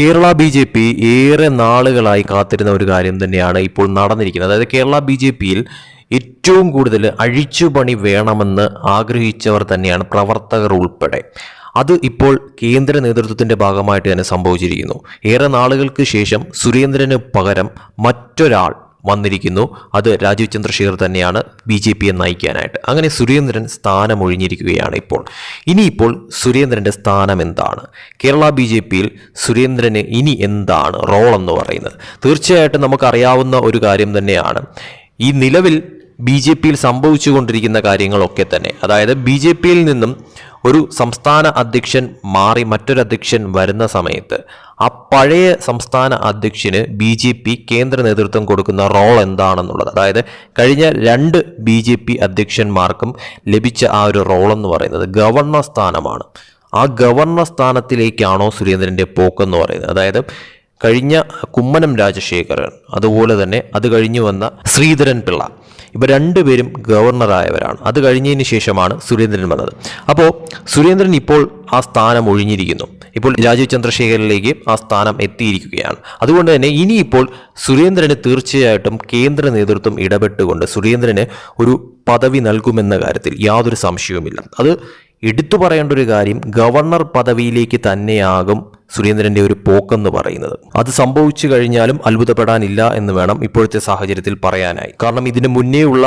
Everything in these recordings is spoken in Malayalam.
കേരള ബി ജെ പി ഏറെ നാളുകളായി കാത്തിരുന്ന ഒരു കാര്യം തന്നെയാണ് ഇപ്പോൾ നടന്നിരിക്കുന്നത്. അതായത് കേരള ബി ജെ പിയിൽ ഏറ്റവും കൂടുതൽ അഴിച്ചുപണി വേണമെന്ന് ആഗ്രഹിച്ചവർ തന്നെയാണ് പ്രവർത്തകർ ഉൾപ്പെടെ. അത് ഇപ്പോൾ കേന്ദ്ര നേതൃത്വത്തിന്റെ ഭാഗമായിട്ട് തന്നെ സംഭവിച്ചിരിക്കുന്നു. ഏറെ നാളുകൾക്ക് ശേഷം സുരേന്ദ്രന് പകരം മറ്റൊരാൾ വന്നിരിക്കുന്നു. അത് രാജീവ് ചന്ദ്രശേഖർ തന്നെയാണ് ബി ജെ പിയെ നയിക്കാനായിട്ട്. അങ്ങനെ സുരേന്ദ്രൻ സ്ഥാനമൊഴിഞ്ഞിരിക്കുകയാണ് ഇപ്പോൾ. ഇനിയിപ്പോൾ സുരേന്ദ്രന്റെ സ്ഥാനം എന്താണ്? കേരള ബി ജെ പിയിൽ സുരേന്ദ്രന് ഇനി എന്താണ് റോൾ എന്ന് പറയുന്നത്? തീർച്ചയായിട്ടും നമുക്കറിയാവുന്ന ഒരു കാര്യം തന്നെയാണ്. ഈ നിലവിൽ ബി ജെ പിയിൽ സംഭവിച്ചുകൊണ്ടിരിക്കുന്ന കാര്യങ്ങളൊക്കെ തന്നെ. അതായത് ബി ജെ പിയിൽ നിന്നും ഒരു സംസ്ഥാന അധ്യക്ഷൻ മാറി മറ്റൊരു അധ്യക്ഷൻ വരുന്ന സമയത്ത് ആ പഴയ സംസ്ഥാന അധ്യക്ഷന് ബി ജെ പി കേന്ദ്ര നേതൃത്വം കൊടുക്കുന്ന റോൾ എന്താണെന്നുള്ളത്. അതായത് കഴിഞ്ഞ രണ്ട് ബി ജെ പി അധ്യക്ഷന്മാർക്കും ലഭിച്ച ആ ഒരു റോൾ എന്ന് പറയുന്നത് ഗവർണർ സ്ഥാനമാണ്. ആ ഗവർണർ സ്ഥാനത്തിലേക്കാണോ സുരേന്ദ്രന്റെ പോക്കെന്ന് പറയുന്നത്. അതായത് കഴിഞ്ഞ കുമ്മനം രാജശേഖരൻ അതുപോലെ തന്നെ അത് കഴിഞ്ഞു വന്ന ശ്രീധരൻ പിള്ള ഇവ രണ്ടുപേരും ഗവർണറായവരാണ്. അത് കഴിഞ്ഞതിന് ശേഷമാണ് സുരേന്ദ്രൻ വന്നത്. അപ്പോൾ സുരേന്ദ്രൻ ഇപ്പോൾ ആ സ്ഥാനം ഒഴിഞ്ഞിരിക്കുന്നു. ഇപ്പോൾ രാജീവ് ചന്ദ്രശേഖരനിലേക്ക് ആ സ്ഥാനം എത്തിയിരിക്കുകയാണ്. അതുകൊണ്ട് തന്നെ ഇനിയിപ്പോൾ സുരേന്ദ്രന് തീർച്ചയായിട്ടും കേന്ദ്ര നേതൃത്വം ഇടപെട്ടുകൊണ്ട് സുരേന്ദ്രന് ഒരു പദവി നൽകുമെന്ന കാര്യത്തിൽ യാതൊരു സംശയവുമില്ല. അത് എടുത്തു പറയേണ്ട ഒരു കാര്യം ഗവർണർ പദവിയിലേക്ക് തന്നെയാകും സുരേന്ദ്രന്റെ ഒരു പോക്കെന്ന് പറയുന്നത്. അത് സംഭവിച്ചു കഴിഞ്ഞാലും അത്ഭുതപ്പെടാനില്ല എന്ന് വേണം ഇപ്പോഴത്തെ സാഹചര്യത്തിൽ പറയാനായി. കാരണം ഇതിന് മുന്നേയുള്ള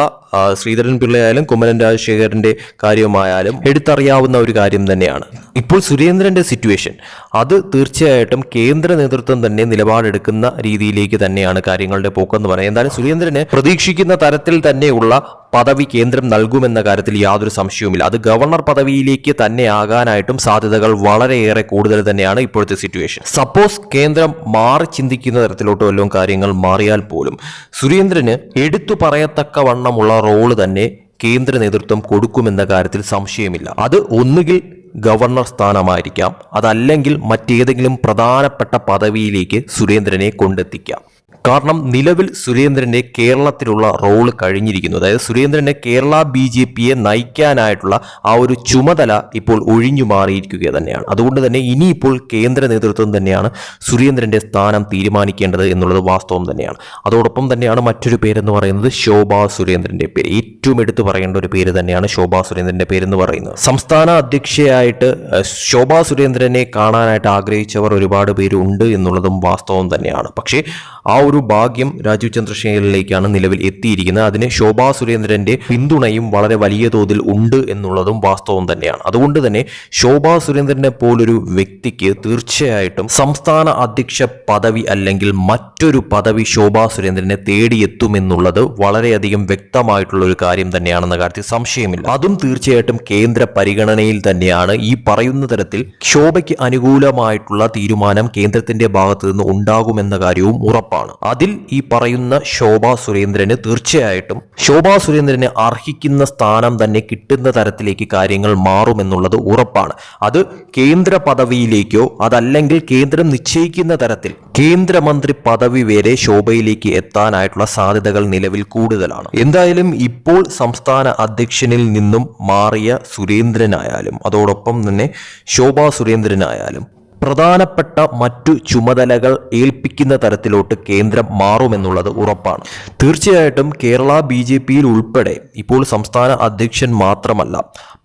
ശ്രീധരൻ പിള്ളയായാലും കുമ്മനം രാജശേഖരന്റെ കാര്യമായാലും എടുത്തറിയാവുന്ന ഒരു കാര്യം തന്നെയാണ്. ഇപ്പോൾ സുരേന്ദ്രന്റെ സിറ്റുവേഷൻ അത് തീർച്ചയായിട്ടും കേന്ദ്ര നേതൃത്വം തന്നെ നിലപാടെടുക്കുന്ന രീതിയിലേക്ക് തന്നെയാണ് കാര്യങ്ങളുടെ പോക്കെന്ന് പറയുന്നത്. എന്തായാലും സുരേന്ദ്രന് പ്രതീക്ഷിക്കുന്ന തരത്തിൽ തന്നെയുള്ള പദവി കേന്ദ്രം നൽകുമെന്ന കാര്യത്തിൽ യാതൊരു സംശയവുമില്ല. അത് ഗവർണർ പദവിയിലേക്ക് തന്നെ ആകാനായിട്ടും സാധ്യതകൾ വളരെയേറെ കൂടുതൽ തന്നെയാണ് ഇപ്പോഴത്തെ സിറ്റുവേഷൻ സപ്പോസ് കേന്ദ്രം മാറി ചിന്തിക്കുന്ന തരത്തിലോട്ട് വല്ലതും കാര്യങ്ങൾ മാറിയാൽ പോലും സുരേന്ദ്രന് എടുത്തു പറയത്തക്ക വണ്ണമുള്ള റോൾ തന്നെ കേന്ദ്ര നേതൃത്വം കൊടുക്കുമെന്ന കാര്യത്തിൽ സംശയമില്ല. അത് ഒന്നുകിൽ ഗവർണർ സ്ഥാനമായിരിക്കാം. അതല്ലെങ്കിൽ മറ്റേതെങ്കിലും പ്രധാനപ്പെട്ട പദവിയിലേക്ക് സുരേന്ദ്രനെ കൊണ്ടെത്തിക്കാം. കാരണം നിലവിൽ സുരേന്ദ്രന്റെ കേരളത്തിലുള്ള റോൾ കഴിഞ്ഞിരിക്കുന്നു. അതായത് സുരേന്ദ്രന്റെ കേരള ബി ജെ പിയെ നയിക്കാനായിട്ടുള്ള ആ ഒരു ചുമതല ഇപ്പോൾ ഒഴിഞ്ഞു മാറിയിരിക്കുക തന്നെയാണ്. അതുകൊണ്ട് തന്നെ ഇനിയിപ്പോൾ കേന്ദ്ര നേതൃത്വം തന്നെയാണ് സുരേന്ദ്രന്റെ സ്ഥാനം തീരുമാനിക്കേണ്ടത് എന്നുള്ളത് വാസ്തവം തന്നെയാണ്. അതോടൊപ്പം തന്നെയാണ് മറ്റൊരു പേരെന്ന് പറയുന്നത് ശോഭാ സുരേന്ദ്രന്റെ പേര്. ഏറ്റവും എടുത്തു പറയേണ്ട ഒരു പേര് തന്നെയാണ് ശോഭാ സുരേന്ദ്രന്റെ പേരെന്ന് പറയുന്നത്. സംസ്ഥാന അധ്യക്ഷയായിട്ട് ശോഭാ സുരേന്ദ്രനെ കാണാനായിട്ട് ആഗ്രഹിച്ചവർ ഒരുപാട് പേരുണ്ട് എന്നുള്ളതും വാസ്തവം തന്നെയാണ്. പക്ഷേ ആ ഒരു ഭാഗ്യം രാജീവ് ചന്ദ്രശേഖരനിലേക്കാണ് നിലവിൽ എത്തിയിരിക്കുന്നത്. അതിന് ശോഭാ സുരേന്ദ്രന്റെ പിന്തുണയും വളരെ വലിയ തോതിൽ ഉണ്ട് എന്നുള്ളതും വാസ്തവം തന്നെയാണ്. അതുകൊണ്ട് തന്നെ ശോഭാ സുരേന്ദ്രനെ പോലൊരു വ്യക്തിക്ക് തീർച്ചയായിട്ടും സംസ്ഥാന അധ്യക്ഷ പദവി അല്ലെങ്കിൽ മറ്റൊരു പദവി ശോഭാ സുരേന്ദ്രനെ തേടിയെത്തുമെന്നുള്ളത് വളരെയധികം വ്യക്തമായിട്ടുള്ള ഒരു കാര്യം തന്നെയാണെന്ന കാര്യത്തിൽ സംശയമില്ല. അതും തീർച്ചയായിട്ടും കേന്ദ്ര പരിഗണനയിൽ തന്നെയാണ്. ഈ പറയുന്ന തരത്തിൽ ശോഭയ്ക്ക് അനുകൂലമായിട്ടുള്ള തീരുമാനം കേന്ദ്രത്തിന്റെ ഭാഗത്തു നിന്ന് ഉണ്ടാകുമെന്ന കാര്യവും ഉറപ്പാണ്. അതിൽ ഈ പറയുന്ന ശോഭാ സുരേന്ദ്രന് തീർച്ചയായിട്ടും ശോഭാ സുരേന്ദ്രന് അർഹിക്കുന്ന സ്ഥാനം തന്നെ കിട്ടുന്ന തരത്തിലേക്ക് കാര്യങ്ങൾ മാറുമെന്നുള്ളത് ഉറപ്പാണ്. അത് കേന്ദ്ര പദവിയിലേക്കോ അതല്ലെങ്കിൽ കേന്ദ്രം നിശ്ചയിക്കുന്ന തരത്തിൽ കേന്ദ്രമന്ത്രി പദവി വരെ ശോഭയിലേക്ക് എത്താനായിട്ടുള്ള സാധ്യതകൾ നിലവിൽ കൂടുതലാണ്. എന്തായാലും ഇപ്പോൾ സംസ്ഥാന അധ്യക്ഷനിൽ നിന്നും മാറിയ സുരേന്ദ്രനായാലും അതോടൊപ്പം തന്നെ ശോഭാ സുരേന്ദ്രനായാലും പ്രധാനപ്പെട്ട മറ്റു ചുമതലകൾ ഏൽപ്പിക്കുന്ന തരത്തിലോട്ട് കേന്ദ്രം മാറുമെന്നുള്ളത് ഉറപ്പാണ്. തീർച്ചയായിട്ടും കേരള ബി ജെ പിയിൽ ഉൾപ്പെടെ ഇപ്പോൾ സംസ്ഥാന അധ്യക്ഷൻ മാത്രമല്ല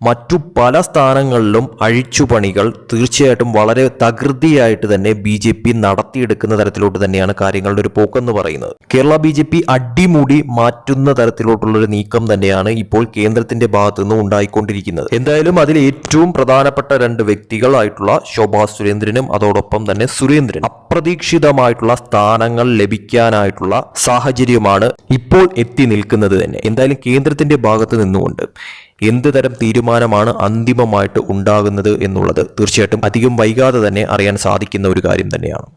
മറ്റു പല സ്ഥാനങ്ങളിലും അഴിച്ചുപണികൾ തീർച്ചയായിട്ടും വളരെ തകൃതിയായിട്ട് തന്നെ ബി ജെ പി നടത്തിയെടുക്കുന്ന തരത്തിലോട്ട് തന്നെയാണ് കാര്യങ്ങളുടെ ഒരു പോക്കെന്ന് പറയുന്നത്. കേരള ബി ജെ പി അടിമുടി മാറ്റുന്ന തരത്തിലോട്ടുള്ള ഒരു നീക്കം തന്നെയാണ് ഇപ്പോൾ കേന്ദ്രത്തിന്റെ ഭാഗത്തു നിന്ന് ഉണ്ടായിക്കൊണ്ടിരിക്കുന്നത്. എന്തായാലും അതിൽ ഏറ്റവും പ്രധാനപ്പെട്ട രണ്ട് വ്യക്തികളായിട്ടുള്ള ശോഭാ സുരേന്ദ്രനും അതോടൊപ്പം തന്നെ സുരേന്ദ്രൻ അപ്രതീക്ഷിതമായിട്ടുള്ള സ്ഥാനങ്ങൾ ലഭിക്കാനായിട്ടുള്ള സാഹചര്യമാണ് ഇപ്പോൾ എത്തി നിൽക്കുന്നത് തന്നെ. എന്തായാലും കേന്ദ്രത്തിന്റെ ഭാഗത്ത് നിന്നുകൊണ്ട് എന്ത് തരം തീരുമാനമാണ് അന്തിമമായിട്ട് ഉണ്ടാകുന്നത് എന്നുള്ളത് തീർച്ചയായിട്ടും അധികം വൈകാതെ തന്നെ അറിയാൻ സാധിക്കുന്ന ഒരു കാര്യം തന്നെയാണ്.